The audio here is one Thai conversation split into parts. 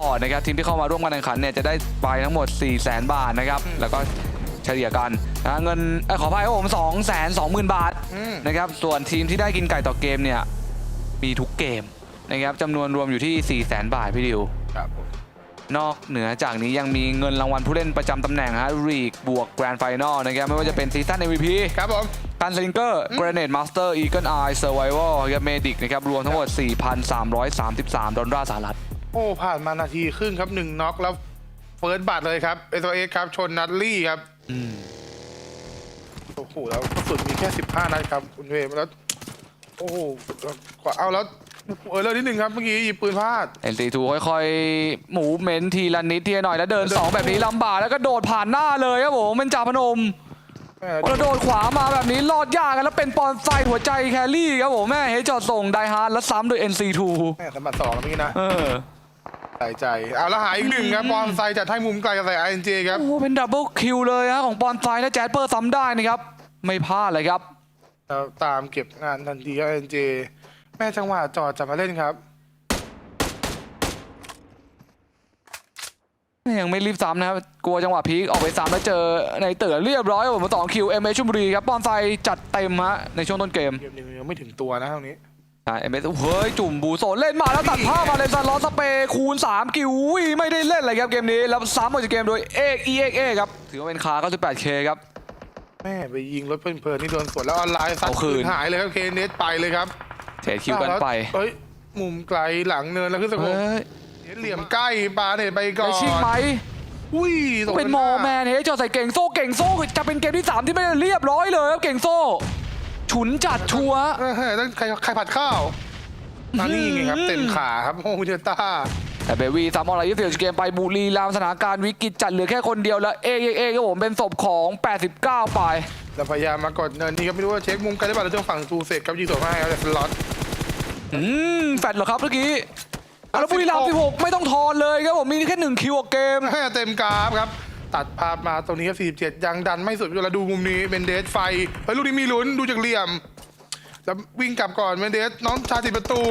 พอร์ตนะครับทีมที่เข้ามาร่วมการแข่งขันเนี่ยจะได้ไปทั้งหมด 4 0 0 0 0 0บาทนะครับแล้วก็เฉลี่ยกันนะเงินเอ้ยขออภัยครับผม2 2 0 0 0 0 บาทอืมนะครับส่วนทีมที่ได้กินไก่ต่อเกมเนี่ยมีทุกเกมนะครับจำนวนรวมอยู่ที่ 4 0 0 0 0 0บาทพี่ดิว ครับผมนอกเหนือจากนี้ยังมีเงินรางวัลผู้เล่นประจำตำแหน่งฮะรีกบวกแกรนด์ไฟนอลนะครับไม่ว่าจะเป็นซีซั่น MVP ครับผมการสลิงเกอร์เกรเนตมาสเตอร์อีเกิลไอเซอร์ไวเวลครับเมดิกนะครับรวมทั้งหมด 4,333 ดอลลาร์สหรัฐ โอ้ผ่านมานาทีครึ่งครับหนึ่งน็อกแล้วเฟิร์สบัตรเลยครับเอสเอครับชนนัดลี่ครับอืมโอ้โหแล้วกระสุนมีแค่15นัดครับ คุณเวมแล้ว โอ้โหแล้วขวาเอาแล้วเออเลิกนิดนึงครับเมื่อกี้หยิบปืนพลาดเอ็นซีทูค่อยๆ หมูเมนทีละนิดทีละหน่อยแล้วเดินเดิน 2 แบบนี้ลำบากแล้วก็โดดผ่านหน้าเลยครับผมเป็นจ่าพนมแม่แล้วโดดขวามาแบบนี้รอดยากกันแล้วเป็นปอนไซด์หัวใจแครี่ครับผมแม่เฮจอดส่งไดฮาร์ดแล้วซ้ำโดย NC2 แม่สมบัติสองแล้วเมื่อกี้นะเออ ใส่ใจเอาแล้วหายอีกหนึ่งครับบอลไซจัดให้มุมไกลกับใส่ไอเอ็นเจครับ โอ้โหเป็นดับเบิลคิวเลยฮะของปอนไซด์และแจ๊ดเปอร์ซ้ำได้นะครับ ไม่พลาดเลยครับ แล้วตามเก็บงานทันทีครับไอเอ็นเจแม่จังหวะจอดจะมาเล่นครับ ยังไม่รีบซ้ำนะครับ กลัวจังหวะพีคออกไปซ้ำแล้วเจอในเต๋อเรียบร้อยครับผมมาต่อคิวเอ็มเอชลบุรีครับปอนไซด์จัดเต็มฮะในช่วงต้นเกม เกมหนึ่งยังไม่ถึงตัวนะตรงนี้ ใช่เอ็มเอสเฮ้ย จุ่มบูโซนเล่นมาแล้วตัดภาพมาเลยซันลอสสเปย์คูณ 3 กิวอุ้ยไม่ได้เล่นเลยครับเกมนี้ แล้วซ้ำออกจากเกมโดยเอกเอกเอกครับ ถือว่าเป็นคา 98K ครับ แม่ไปยิงรถเพลินๆนี่โดนสวนแล้วออนไลน์ซัดเอาคืคืน นหายเลยครับเคเนสไปเลยครับเทรดคิวกันไปเฮ้ยมุมไกลหลังเนินแล้วขึ้นสะโพกเฮ้ยเห็นเหลี่ยมใกล้ปาเนี่ยไปก่อได้นชิงไหม อุ้ยส่งเป็นหมอน้าแมนเฮ้ยจอใส่เก่งโซ่เก่งโซ่จะเป็นเกมที่ 3 ที่ไม่ได้เรียบร้อยเลยครับเก่งโซ่ ฉุนจัดชัวร์เออต้องใครใครผัดข้าวมานี่ไงครับ เต็มขาครับโอ้โหเจต้า แต่เบวีซ้ำออนไลน์ยี่สิบเกมไปบุรีรัมย์สถานการณ์วิกฤตจัดเหลือแค่คนเดียวแล้วเอกเอกเอกครับผมเป็นศพของ 89 ไปแล้วพยายามมากดเนินนี่ครับไม่รู้ว่าเช็คมุมไกลได้ป่ะแล้วเจ้าฝั่งทูเสกครับยิงสวนให้ครับแต่สล็อตอืมแฟดเหรอครับเมื่อกี้อะแล้วบุรีรัมย์16 ไม่ต้องทอนเลยครับผมมีแค่หนึ่งคิวออกเกมแม่เต็มกราฟครับ ตัดภาพมาตรงนี้ครับ 47 ยังดันไม่สุดแล้วดูมุมนี้เบนเดสไฟเฮ้ยลูกนี้มีลุ้นดูจากเหลี่ยม แล้ววิ่งกลับก่อนเบนเดสน้องชาติประตู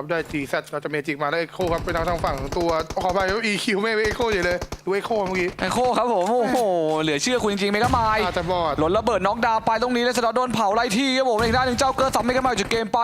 ครับได้จีแซเราจะเมจิกมาได้เอ็กโคครับเป็นทางทางฝั่งของตัวขอไปว่าอีคิวไม่เอ็กโคเฉยเลยดูเอ็กโคเมื่อกี้ไอโคครับผมโอ้โหเหลือเชื่อคุณจริงๆเมกาไมล์อาจจะบอดหล่นระเบิดน็อกดาวน์ไปตรงนี้แล้วสะดอโดนเผาไล่ที่ครับผมอีกด้านหนึ่งเจ้าเกิร์สับเมกาไมล์จากเกมไป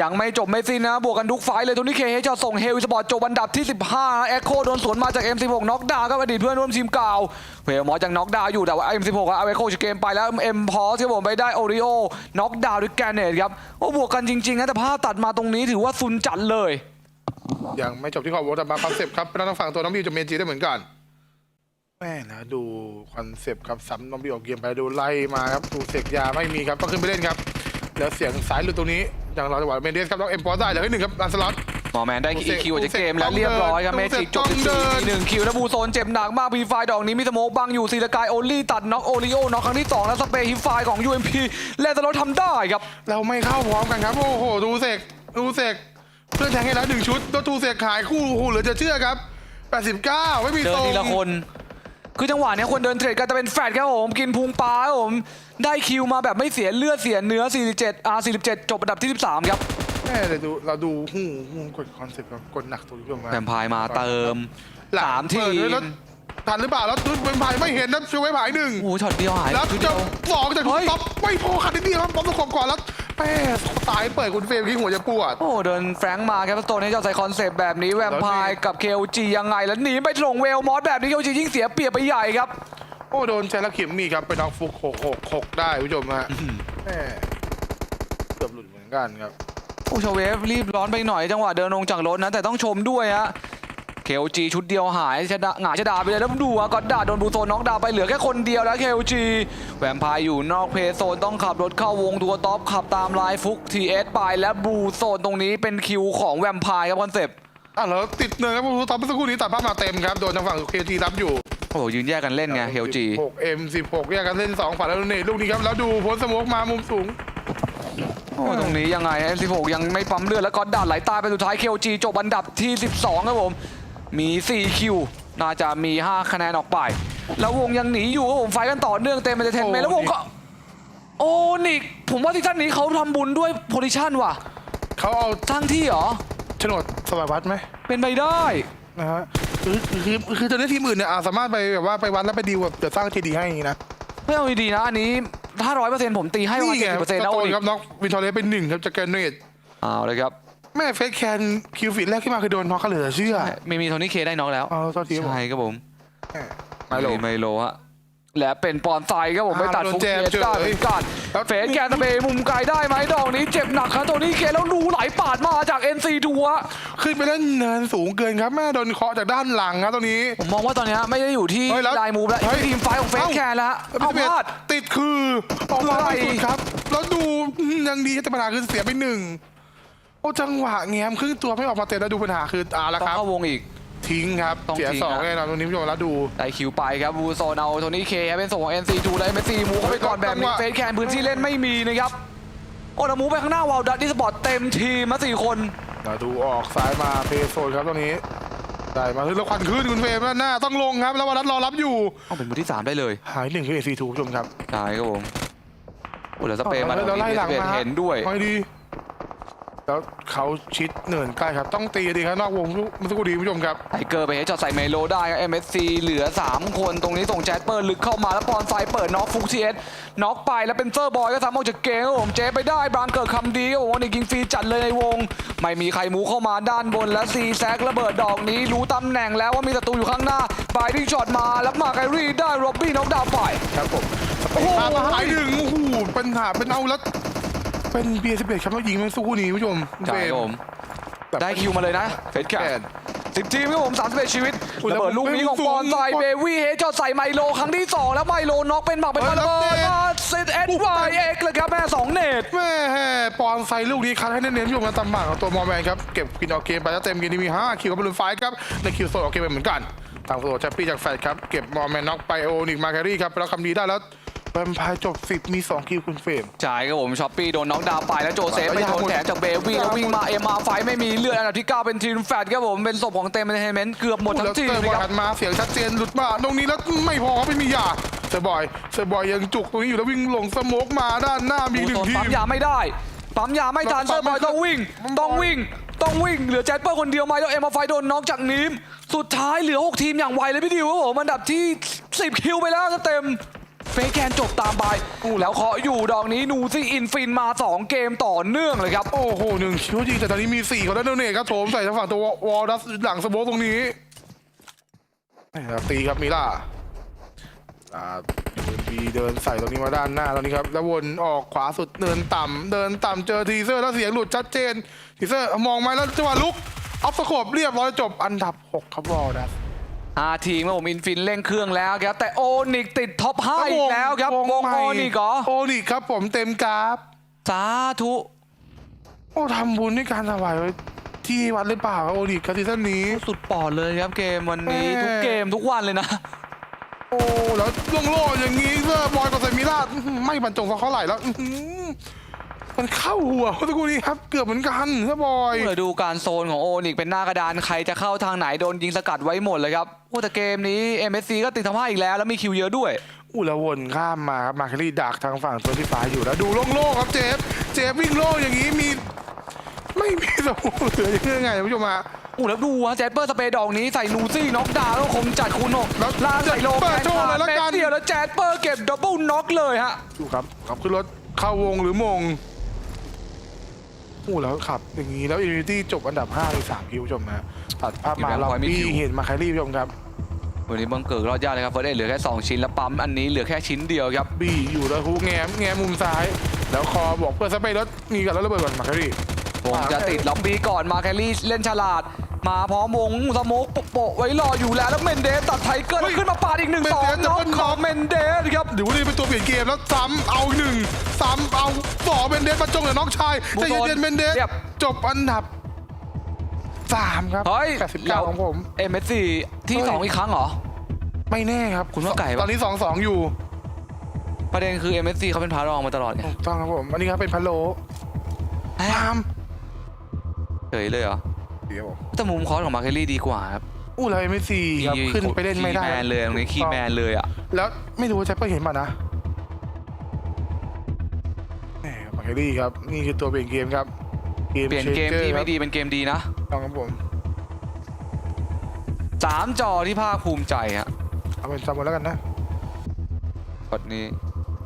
ยังไม่จบไม่สิ้นนะบวกกันทุกไฟล์เลยตรงนี้เคเฮจะส่งเฮลสปอร์ตจบอันดับที่ 15เอ็กโคโดนสวนมาจาก M16 น็อกดาวน์ครับอดีตเพื่อนร่วมทีมเก่าเวลมอสยังน็อกดาวน์อยู่แต่ว่า M16 เอาเอ็กโคจากเกมไปแล้วเอ็มพอสครับผมไปได้โอริโอน็อกดาวน์ด้วยแกรเนตครับโอ้บวกกันจริงๆนะแต่ภาพตัดมาตรงนี้ถือว่าซุนจัดเลย ยังไม่จบที่ขอบวแต่มาคอนเซปต์ครับเป็นทางฝั่งตัวน้องบิวจะเมจิได้เหมือนกันแม่นะดูคอนเซปต์ครับซ้ำน้องบิวออกเกมไปดูไล่มาครับดูเสกยาไม่มีครับต้องขึ้นไปเล่นครับแล้วเสียงสายหลุดตรงนี้อย่างเราจังหวะเมนเดสครับต้องเอ็มพอได้เหลือแค่หนึ่งครับลันสล็อต หมอแมนได้ดูอีเสกคิวจากเกมดูเสกแล้วเรียบร้อยครับต้องเมเดินจิกจบต้องเดิน14หนึ่งคิวแล้วบูโซนเจ็บหนักมากพีไฟดอกนี้มีสโมกบังอยู่ซีลกายโอลี่ตัดน็อกโอริโอน็อกครั้งที่2แล้วสเปย์ฮิฟไฟของ UMP และตลอดทำได้ครับ เราไม่เข้าพร้อมกันครับ โอ้โห ดูเสกดูเสก เพื่อนแทงให้แล้วหนึ่งชุดแล้วดูเสกขายคู่โอ้โหเหลือจะเชื่อครับ 89 ไม่มีเดิทนรงทีละคน คือจังหวะเนี้ยคนเดินเทรดกันจะเป็นแฟดครับผม กินพุงปลาครับผม ได้คิวมาแบบไม่เสียเลือดเสียเนื้อ 47 R 47 จบอันดับที่ 13 ครับแม่แต่ดูเราดูหูหูกดคอนเซ็ปต์ครับกดหนักตัวผู้ชมมาแวมไพร์มาเติมหลังสามทีเปิดด้วยแล้วทันหรือเปล่าแล้วดูแวมไพร์ไม่เห็นนะช่วยไว้ผายหนึ่ง โอ้โหช็อตเดียวหายแล้วชุดจะเดียว สองจากเฮ้ยท็อปไม่พอคันนิดเดียวครับป๊อปตะขบก่อนแล้ว แม่ตายเปิดคุณเฟรมที่หัวจะปวด โอ้เดินแฟรงค์มาครับสโตนนี้จะใส่คอนเซปต์แบบนี้แวมไพร์กับ KOG ยังไงแล้วหนีไปตรงเวลมอสแบบนี้ KOG ยิ่งเสียเปรียบไปใหญ่ครับ โอ้โดนแชร์ละเข็มมีครับไปน็อกฟุกหกหกหกได้คุณผู้ชมฮะแม่เกือบหลุดเหมือนกันครับโอ้ชาเวฟรีบร้อนไปหน่อยจังหวะเดินลงจากรถนะแต่ต้องชมด้วยฮะ เคลจีชุดเดียวหายชนะหงายชะดาไปเลยแล้วดูอะก็ด่าโดนบูโซนน็อกดาวน์ไปเหลือแค่คนเดียวแล้วเคลจีแวมไพร์อยู่นอกเพย์โซนต้องขับรถเข้าวงตัวท็อปขับตามไลน์ฟุกทีเอสไปและบูโซนตรงนี้เป็นคิวของแวมไพร์ครับคอนเซปต์อะแล้วติดเนินครับผู้ท็อปเมื่อสักครู่นี้ตัดภาพมาเต็มครับโดนทางฝั่งเคจีรับอยู่โอ้โหยืนแยกกันเล่นไงเคลจี6 M 16แยกกันเล่น2ฝั่งแล้วนี่ลูกนี้ครับแล้วดูโพสต์สโมกมามุมสูงโอ้ตรงนี้ยังไง M16 ยังไม่ปั๊มเลือดแล้วก็ด่านไหลตายไปสุดท้าย KLG จบอันดับที่ 12 ครับผม มี4คิวน่าจะมี 5 คะแนนออกไป แล้ววงยังหนีอยู่ครับผมไฟกันต่อเนื่องเต็มไปด้วยเทนเมนโอ้แล้ววงก็โอ้นิกผมว่าซีซั่นนี้เขาทำบุญด้วยโพซิชันว่ะเขาเอาสร้างที่เหรอโฉนดสบายวัดไหมเป็นไปได้นะฮะคือคือคือตอนนี้ทีมอื่นเนี่ยอาจสามารถไปแบบว่าไปวัดแล้วไปดีลแบบเดี๋ยวสร้างทีดีให้อย่างงี้นะไม่เอาดีๆนะอันนี้ถ้าร้อยเปอร์เซ็นต์ผมตีให้ประมาณนี่เจ็ดไงสิบเปอร์เซ็นต์ตะแล้วโกโอนดิครับน็อกวินทอร์เรสเป็นหนึ่งครับจากแกรนเนตเอาเลยครับ แม่เฟสแคนคิวฟิตแรกขึ้นมาคือโดนน็อกเขาเหลือเชื่อไม่มีโทนี่เคได้น้องแล้วเอาโทษทีครับผมใช่ครับผมไมโลไมโลฮะและเป็นปอนไซครับผมอ่าไปตัดโดนฟุกแจเกมตได้เฉยเหมือนกันแล้วเฟสแกนสเปย์มุมไกลได้ไหมดอกนี้เจ็บหนักครับโทนี่เคแล้วรูไหลปาดมาจาก NC2 ฮะขึ้นไปเล่นเนินสูงเกินครับแม่โดนเคาะจากด้านหลังครับตรงนี้ ผมมองว่าตอนนี้ไม่ได้อยู่ที่เฮ้ยแล้วลายมูฟแล้วเฮ้ยทีมไฟท์ของเฟสเอ้าแคนแล้วฮะเอาพลาดติดคือออกมาอะไรไม่สุดครับ แล้วดูยังดีแต่ปัญหาคือเสียไปหนึ่งโอ้ จังหวะแง้มครึ่งตัวไม่ออกมาเตะแล้วดูปัญหาคืออ่าละต้องครับเข้าวงอีก ทิ้งครับต้องเสียทิ้งสองนะแน่นอนตรงนี้ผู้ชมแล้วดู ได้คิวไปครับบูโซนเอาโทนี่เคเป็นส่งของ NC2 และ MSC มูฟเข้าไปก่อนแบบนี้จังหวะเฟสแคนพื้นที่เล่นไม่มีนะครับโอ้แล้วมูฟไปข้างหน้าวาวดัตที่สปอร์ตเต็มทีมมาสี่คนเราดูออกซ้ายมาเพย์โซนครับตรงนี้ ได้มาคือแล้วควันขึ้นคุณเฟรมด้านหน้าต้องลงครับ แล้ววารัตรอรับอยู่ เอาเป็นมือที่สามได้เลยหายหนึ่งคือเอซีทูผู้ชมครับใช่ครับผมโอ้แล้วสเปรย์มาแล้วไล่หลังเมาเห็นด้วยไม่ดี แล้วเขาชิดเนินใกล้ครับ ต้องตีดีครับนอกวงมันสักครู่ดีผู้ชมครับไทเกอร์ไปเฮดจอดใส่เมโลได้ครับ MSC เหลือ 3 คนตรงนี้ส่งแจสเปอร์ลึกเข้ามาแล้วปอนไฟเปิดน็อกฟุกซีเอสน็อกไปแล้วเป็นเซอร์บอยก็สามารถออกจากเกมครับผมเจไปได้บรางเกิดคำดีครับผมวันนี้ยิงฟรีจัดเลยในวง ไม่มีใครมูเข้ามาด้านบนและซีแซกระเบิดดอกนี้รู้ตำแหน่งแล้วว่ามีศัตรูอยู่ข้างหน้าบายดิ้งช็อตมาแล้วมาไกรี่ได้โรบบี้น็อกดาวน์ไปครับผมโอ้โหตามมาหายหนึ่งโอ้โหปัญหาเป็นเอาแล้ว เป็นเบียร์สิบเอ็ดครับแล้วยิงมันสู้คู่นี้ผู้ชมใช่ครับผมแบบได้คิวมาเลยนะเฟสแคแปนดสิบทีมครับผม31ชีวิตอุ๊ยระเบิดลูกนี้ของแล้วปอนไซสูงเบวี่เฮดจอดใส่ไมโลครั้งที่ 2 แล้วไมโลน็อกเป็นหมักเป็นเฮ้ระยแล้วเบิดเน็ตมาเซตเอ็ดวายเอ็กเลยครับแม่สองเนตแม่ปอนไซลูกนี้คัดให้เน้นๆผู้ชมกันตามหมากของตัวมอร์แมนครับเก็บกินออกเกมไปแล้วเต็มเกมที่มี 5 คิวกับบอลลูนไฟท์ครับในคิวโซนออกเกมไปเหมือนกันทางโซนแชปปี้จากแฟดครับเก็บมอร์แมนน็อกไปโอนิกมาแครี่ครับแล้วคำดีได้แล้ว แวมไพร์จบ10มี2คิวคุณเฟรม ใช่ครับผมช้อปปี้โดนน็อกดาวน์ไปแล้วโจเซฟไปโดนแถมจากเบวี่แล้ววิ่งมาเอ็มอาไฟไม่มีเลือดอันดับที่9เป็นทีมแฟดครับผมเป็นศพของเต็มเอนเตอร์เทนเมนต์เกือบหมดทั้แล้วงทีมเซอร์เลบอยยคหัรับนมาเสียงชัดเจนหลุดมาตรงนี้แล้วไม่พอครับไม่มียาเซอร์บอยเซอร์บอยยังจุกตรงนี้อยู่แล้ววิ่งลงสโมกมาด้านหน้ามีอีกหนึ่งทีปั๊มมยาไม่ได้ปั๊มยาไม่ทันปั๊เซอมร์บอยไม่ต้องวิ่งปั๊มต้องวิ่งต้องวิ่งเหลือแจ็คเปอร์คนเดียวไหมแล้วเอ็มอาไฟโดนน็อกจากนีมสุดท้ายเหลือ 6 ทีมอย่างไวเลยพี่ดิวครับผมอันดับที่ 10 คิวไปแล้วครับเต็ม เฟย์แคนจบตามไปแล้วเคาะอยู่ดอกนี้นูซี่อินฟินมา 2 เกมต่อเนื่องเลยครับ โอ้โหหนึ่งคิวจริงแต่ตอนนี้มีสี่คนแล้วเนทครับโถมใส่ทางฝั่งตัววอลดัสหลังสโมกตรงนี้ตีครับมิล่าอ่าเดินบีเดินใส่ตรงนี้มาด้านหน้าตรงนี้ครับแล้ววนออกขวาสุดเดินต่ำเดินต่ำเจอทีเซอร์แล้วเสียงหลุดชัดเจนทีเซอร์มองมาแล้วจังหวะลุกออฟสโคปเรียบร้อยจบอันดับ6ครับวอลดัส ห้าทีมครับผมอินฟินเร่งเครื่องแล้วครับ แต่โอนิกติดท็อปห้าอีกแล้วครับวงใหม่โอนิกเหรอโอนิกครับผมเต็มกราฟสาธุโอ้ทำบุญด้วยการถวายไว้ที่วัดหรือเปล่าครับโอนิกครับซีซั่นนี้สุดปอดเลยครับเกมวันนี้แม่ทุกเกมทุกวันเลยนะ โอ้แล้วลงโล่อย่างนี้เซอร์บอยกับเซมิล่าอื้อหือไม่บรรจงสักเท่าไหร่แล้วอื้อหือ มันเข้าหัวเมื่อสักครู่นี้ครับ เกือบเหมือนกันเซอร์บอยเดี๋ยวดูการโซนของโอนิกเป็นหน้ากระดานใครจะเข้าทางไหนโดนยิงสกัดไว้หมดเลยครับโอ้แต่เกมนี้ MSC ก็ติดทำห้าอีกแล้ว แล้วมีคิวเยอะด้วยอู้แล้ววนข้ามมาครับมาร์คารีดักทางฝั่งตัวที่ฟ้าอยู่แล้วดูโล่งๆครับเจฟเจฟวิ่งโล่อย่างนี้มี ไม่มีสมองเหลือยังไงคุณผู้ชมฮะอู้แล้วดูฮะแจสเปอร์สเปรย์ดอกนี้ใส่นูซี่น็อกดาวน์แล้วคมจัดคูณหกแล้วลากใส่โลเปิแกดนโชว์ขาเลดยแล้วแม็กักนเดียวแล้วแจสเปอร์เก็บดับเบิลน็อกเลยฮะดูครับขับขึ้นรถเข้าวงหรือมง อู้แล้วขับ อย่างนี้แล้วอินฟินิตี้จบอันดับ5ใน3คิวคุณผู้ชมนะตัดภาพมาเราบี้เห็นมาคารีผู้ชมครับวันนี้บังเกิดรอดยากเลยครับเฟิร์สเอเหลือแค่ 2 ชิ้นแล้วปั๊มอันนี้เหลือแค่ชิ้นเดียวครับบี้อยู่แล้วฮูแง้มแง้มมุมซ้าย แล้วคอบอกเพื่อนสเปรย์รถมีกันแล้วระเบิดก่อนมาคารีวงจะติดล็อบบี้ก่อนมาแคลรี่เล่นฉลาด มาพร้อมวงสโมกโปะๆไว้รออยู่แล้วแล้วเมนเดสตัดไทเกอร์แล้วขึ้นมาปาดอีกหนึ่งสองน็อกของเมนเดสครับเดี๋ยววันนี้เป็นตัวเปลี่ยนเกมแล้วซ้ำเอาหนึ่งซ้ำเอาสองเบนเดสมาจงเหลือน้องชายใจเย็นๆเบนเดสเรียบจบอันดับสามครับเฮ้ยแปดสิบเก้าของผมเอ็มเอสซีที่เฮ้ยสองอีกครั้งเหรอ ไม่แน่ครับคุณว่าไก่ปะตอนนี้สองสองอยู่ ประเด็นคือ MSC เขาเป็นพารองมาตลอดไงถูกต้องครับผมอันนี้ครับเป็นพะโล้ตามเฉยเลยเหรอ เดี๋ยวผมแต่มุมคอสของมาแคลรี่ดีกว่าครับอู้เราเอ็มซีครับขึ้นไปเล่นไม่ได้คีย์แมนเลยตรงนี้คีย์แมนเลยอะแล้วไม่รู้ว่าแจ็คเปอร์เห็นป่ะนะแหมมาร์เกรี่ครับนี่คือตัวเปลี่ยนเกมครับเปลี่ยนเกมที่ไม่ดีเป็นเกมดีนะลองครับผมสามจอที่ภาคภูมิใจฮะเอาเป็นซัมบนแล้วกันนะกดนี้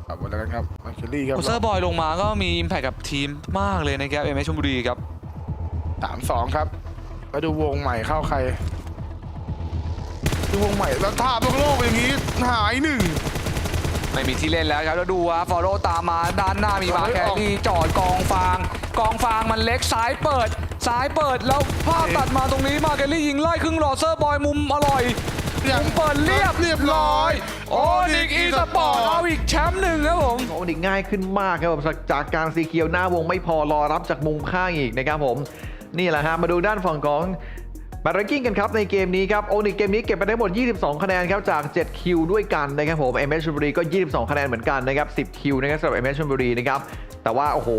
ซัมบนแล้วกันครับมาเคลลี่ครับโอเซอร์บอยลงมาก็มีอิมแพคกับทีมมากเลยนะครับเอ็มเอชลบุรีครับสามสองครับ มาดูวงใหม่เข้าใครดูวงใหม่แล้วท่าโลกโลกอย่างนี้หายหนึ่ง ไม่มีที่เล่นแล้วครับแล้วดูว่าฟอลโล่ตามมาด้านหน้ามีมาเฮ้ยแคออกรี่จอดกองฟาง กองฟางมันเล็กซ้ายเปิดซ้ายเปิดแล้วภาพตัดมาตรงนี้มาแครี่ยิงไล่ครึ่งหลอดเซอร์บอยมุมอร่อยอย่างมุมเปิดเรียบเรียบร้อย โอนิกอีสปอร์ตเอาอีกแชมป์หนึ่งครับผมโอ้ดิง่ายขึ้นมากครับผมจากกลางสีเขียวหน้าวงไม่พอรอรับจากมุมข้างอีกนะครับผม นี่แหละฮะมาดูด้านฝั่งของแบาร์กิ้งกันครับในเกมนี้ครับโอนิกเกมนี้เก็บไปได้หมด 22 คะแนนครับจาก 7 คิวด้วยกันนะครับผมเอเมชลบุรีก็ 22 คะแนนเหมือนกันนะครับ 10 คิวนะครับสำหรับเอเมชลบุรีนะครับแต่ว่าโอ้โห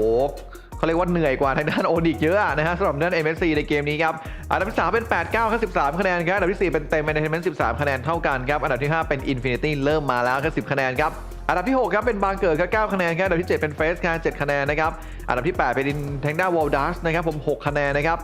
เขาเรียกว่าเหนื่อยกว่าทางด้านโอนิกเยอะอะนะฮะสำหรับด้าน MSC ในเกมนี้ครับอันดับที่3เป็น 8 9ครับ13 คะแนนครับอันดับที่ 4 เป็นเต็ม Entertainment 13 คะแนนเท่ากันครับอันดับที่ 5 เป็น Infinity เริ่มมาแล้วครับ10 คะแนนครับ อันดับที่ 6 ครับเป็นบางเกิดครับ9คะแนนครับอันดับที่ 7 เป็นเฟสครับ7คะแนนนะครับอันดับที่ 8 เป็นแทงด้าวอลดัสนะครับผม 6 คะแนนนะครับ